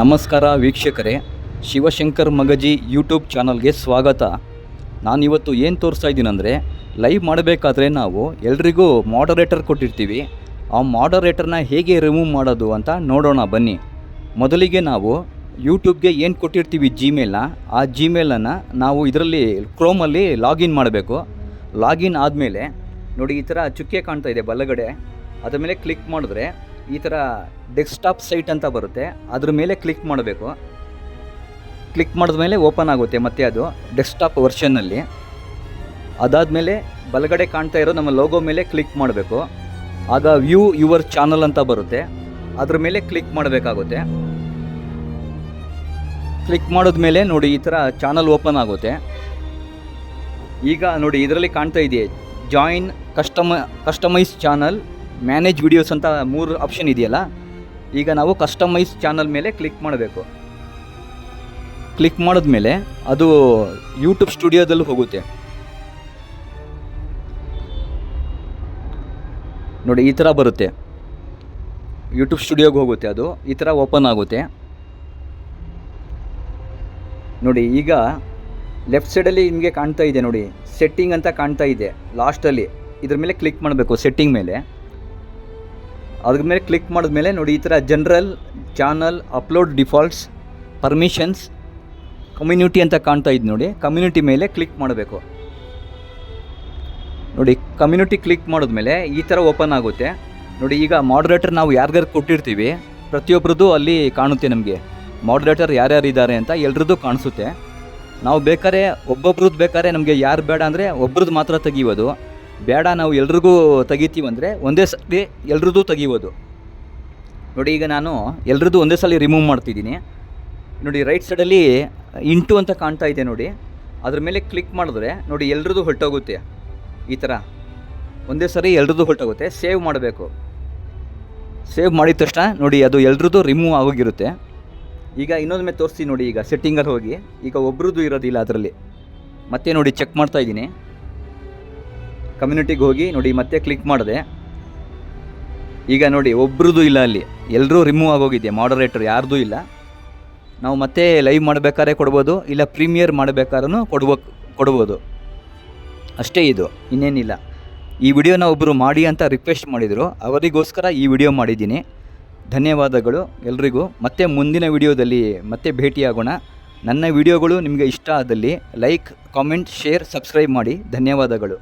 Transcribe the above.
ನಮಸ್ಕಾರ ವೀಕ್ಷಕರೇ, ಶಿವಶಂಕರ್ ಮಗಜಿ ಯೂಟ್ಯೂಬ್ ಚಾನಲ್ಗೆ ಸ್ವಾಗತ. ನಾನಿವತ್ತು ಏನು ತೋರಿಸ್ತಾ ಇದ್ದೀನಂದರೆ ಲೈವ್ ಮಾಡಬೇಕಾದ್ರೆ ನಾವು ಎಲ್ರಿಗೂ ಮಾಡರೇಟರ್ ಕೊಟ್ಟಿರ್ತೀವಿ. ಆ ಮಾಡರೇಟರ್ನ ಹೇಗೆ ರಿಮೂವ್ ಮಾಡೋದು ಅಂತ ನೋಡೋಣ ಬನ್ನಿ. ಮೊದಲಿಗೆ ನಾವು ಯೂಟ್ಯೂಬ್ಗೆ ಏನು ಕೊಟ್ಟಿರ್ತೀವಿ ಜಿಮೇಲ್ನ ಆ ಜಿಮೇಲನ್ನು ನಾವು ಇದರಲ್ಲಿ ಕ್ರೋಮಲ್ಲಿ ಲಾಗಿನ್ ಮಾಡಬೇಕು. ಲಾಗಿನ್ ಆದಮೇಲೆ, ನೋಡಿ ಈ ಥರ ಚುಕ್ಕೆ ಕಾಣ್ತಾ ಇದೆ ಬಲಗಡೆ. ಅದ ಮೇಲೆ ಕ್ಲಿಕ್ ಮಾಡಿದ್ರೆ ಈ ಥರ ಡೆಸ್ಕ್ಟಾಪ್ ಸೈಟ್ ಅಂತ ಬರುತ್ತೆ. ಅದ್ರ ಮೇಲೆ ಕ್ಲಿಕ್ ಮಾಡಬೇಕು. ಕ್ಲಿಕ್ ಮಾಡಿದ ಮೇಲೆ ಓಪನ್ ಆಗುತ್ತೆ ಮತ್ತೆ ಅದು ಡೆಸ್ಕ್ಟಾಪ್ ವರ್ಷನ್ನಲ್ಲಿ ಅದಾದಮೇಲೆ ಬಲಗಡೆ ಕಾಣ್ತಾ ಇರೋ ನಮ್ಮ ಲೋಗೋ ಮೇಲೆ ಕ್ಲಿಕ್ ಮಾಡಬೇಕು. ಆಗ ವ್ಯೂ ಯುವರ್ ಚಾನಲ್ ಅಂತ ಬರುತ್ತೆ. ಅದ್ರ ಮೇಲೆ ಕ್ಲಿಕ್ ಮಾಡಬೇಕಾಗುತ್ತೆ. ಕ್ಲಿಕ್ ಮಾಡಿದ್ಮೇಲೆ ನೋಡಿ ಈ ಥರ ಚಾನಲ್ ಓಪನ್ ಆಗುತ್ತೆ. ಈಗ ನೋಡಿ ಇದರಲ್ಲಿ ಕಾಣ್ತಾ ಇದೆಯೇ join custom customize channel manage videos ಅಂತ ಮೂರು ಆಪ್ಷನ್ ಇದೆಯಲ್ಲ, ಈಗ ನಾವು ಕಸ್ಟಮೈಸ್ ಚಾನಲ್ ಮೇಲೆ ಕ್ಲಿಕ್ ಮಾಡಬೇಕು. ಕ್ಲಿಕ್ ಮಾಡಿದ್ಮೇಲೆ ಅದು ಯೂಟ್ಯೂಬ್ ಸ್ಟುಡಿಯೋದಲ್ಲೂ ಹೋಗುತ್ತೆ. ನೋಡಿ, ಈ ಥರ ಬರುತ್ತೆ. ಯೂಟ್ಯೂಬ್ ಸ್ಟುಡಿಯೋಗೆ ಹೋಗುತ್ತೆ ಅದು, ಈ ಥರ ಓಪನ್ ಆಗುತ್ತೆ. ನೋಡಿ, ಈಗ ಲೆಫ್ಟ್ ಸೈಡಲ್ಲಿ ನಿಮಗೆ ಕಾಣ್ತಾ ಇದೆ ನೋಡಿ ಸೆಟ್ಟಿಂಗ್ ಅಂತ ಕಾಣ್ತಾ ಇದೆ ಲಾಸ್ಟಲ್ಲಿ ಇದ್ರ ಮೇಲೆ ಕ್ಲಿಕ್ ಮಾಡಬೇಕು ಸೆಟ್ಟಿಂಗ್ ಮೇಲೆ. ಅದ್ರ ಮೇಲೆ ಕ್ಲಿಕ್ ಮಾಡಿದ್ಮೇಲೆ ನೋಡಿ ಈ ಥರ general channel upload defaults permissions community ಅಂತ ಕಾಣ್ತಾ ಇದ್ದು ನೋಡಿ. ಕಮ್ಯುನಿಟಿ ಮೇಲೆ ಕ್ಲಿಕ್ ಮಾಡಬೇಕು. ನೋಡಿ ಕಮ್ಯುನಿಟಿ ಕ್ಲಿಕ್ ಮಾಡಿದ್ಮೇಲೆ ಈ ಥರ ಓಪನ್ ಆಗುತ್ತೆ. ನೋಡಿ, ಈಗ ಮಾಡ್ರೇಟರ್ ನಾವು ಯಾರ್ಯಾರು ಕೊಟ್ಟಿರ್ತೀವಿ ಪ್ರತಿಯೊಬ್ಬರದ್ದು ಅಲ್ಲಿ ಕಾಣುತ್ತೆ ನಮಗೆ. ಮಾಡ್ರೇಟರ್ ಯಾರ್ಯಾರು ಇದ್ದಾರೆ ಅಂತ ಎಲ್ರದ್ದು ಕಾಣಿಸುತ್ತೆ. ನಾವು ಬೇಕಾದ್ರೆ ಒಬ್ಬೊಬ್ರದ್ದು ಬೇಕಾದ್ರೆ ನಮಗೆ ಯಾರು ಬೇಡ ಅಂದರೆ ಒಬ್ರದ್ದು ಮಾತ್ರ ತೆಗಿಯೋದು ಬೇಡ, ನಾವು ಎಲ್ರಿಗೂ ತೆಗಿತೀವಂದರೆ ಒಂದೇ ಸಲ ಎಲ್ರದ್ದು ತೆಗಿಬೋದು. ನೋಡಿ, ಈಗ ನಾನು ಎಲ್ರದ್ದು ಒಂದೇ ಸಲ ರಿಮೂವ್ ಮಾಡ್ತಿದ್ದೀನಿ. ನೋಡಿ ರೈಟ್ ಸೈಡಲ್ಲಿ ಇಂಟು ಅಂತ ಕಾಣ್ತಾ ಇದೆ ನೋಡಿ. ಅದ್ರ ಮೇಲೆ ಕ್ಲಿಕ್ ಮಾಡಿದ್ರೆ ನೋಡಿ, ಎಲ್ರದ್ದು ಹೊರಟೋಗುತ್ತೆ. ಈ ಥರ ಒಂದೇ ಸರಿ ಎಲ್ರದ್ದು ಹೊರಟೋಗುತ್ತೆ. ಸೇವ್ ಮಾಡಬೇಕು. ಸೇವ್ ಮಾಡಿದ ತಕ್ಷಣ ನೋಡಿ, ಅದು ಎಲ್ರದ್ದು ರಿಮೂವ್ ಆಗೋಗಿರುತ್ತೆ. ಈಗ ಇನ್ನೊಂದು ಮೇಲೆ ತೋರಿಸ್ತೀನಿ ನೋಡಿ, ಈಗ ಸೆಟ್ಟಿಂಗಲ್ಲಿ ಹೋಗಿ. ಈಗ ಒಬ್ರದ್ದು ಇರೋದಿಲ್ಲ ಅದರಲ್ಲಿ. ಮತ್ತೆ ನೋಡಿ ಚೆಕ್ ಮಾಡ್ತಾ ಇದ್ದೀನಿ. ಕಮ್ಯುನಿಟಿಗೆ ಹೋಗಿ ನೋಡಿ, ಮತ್ತೆ ಕ್ಲಿಕ್ ಮಾಡಿದೆ. ಈಗ ನೋಡಿ ಒಬ್ರದ್ದು ಇಲ್ಲ ಅಲ್ಲಿ. ಎಲ್ಲರೂ ರಿಮೂವ್ ಆಗೋಗಿದೆ ಮಾಡರೇಟರ್ ಯಾರ್ದೂ ಇಲ್ಲ. ನಾವು ಮತ್ತೆ ಲೈವ್ ಮಾಡಬೇಕಾದ್ರೆ ಕೊಡ್ಬೋದು, ಇಲ್ಲ ಪ್ರೀಮಿಯರ್ ಮಾಡಬೇಕಾದ್ರೂ ಕೊಡ್ಬೋ ಕೊಡ್ಬೋದು. ಅಷ್ಟೇ ಇದು, ಇನ್ನೇನಿಲ್ಲ. ಈ ವಿಡಿಯೋನ ಒಬ್ಬರು ಮಾಡಿ ಅಂತ ರಿಕ್ವೆಸ್ಟ್ ಮಾಡಿದರು. ಅವರಿಗೋಸ್ಕರ ಈ ವಿಡಿಯೋ ಮಾಡಿದ್ದೀನಿ. ಧನ್ಯವಾದಗಳು ಎಲ್ರಿಗೂ. ಮತ್ತೆ ಮುಂದಿನ ವಿಡಿಯೋದಲ್ಲಿ ಮತ್ತೆ ಭೇಟಿಯಾಗೋಣ. ನನ್ನ ವಿಡಿಯೋಗಳು ನಿಮಗೆ ಇಷ್ಟ ಆದಲ್ಲಿ ಲೈಕ್, ಕಾಮೆಂಟ್, ಶೇರ್ ಸಬ್ಸ್ಕ್ರೈಬ್ ಮಾಡಿ. ಧನ್ಯವಾದಗಳು.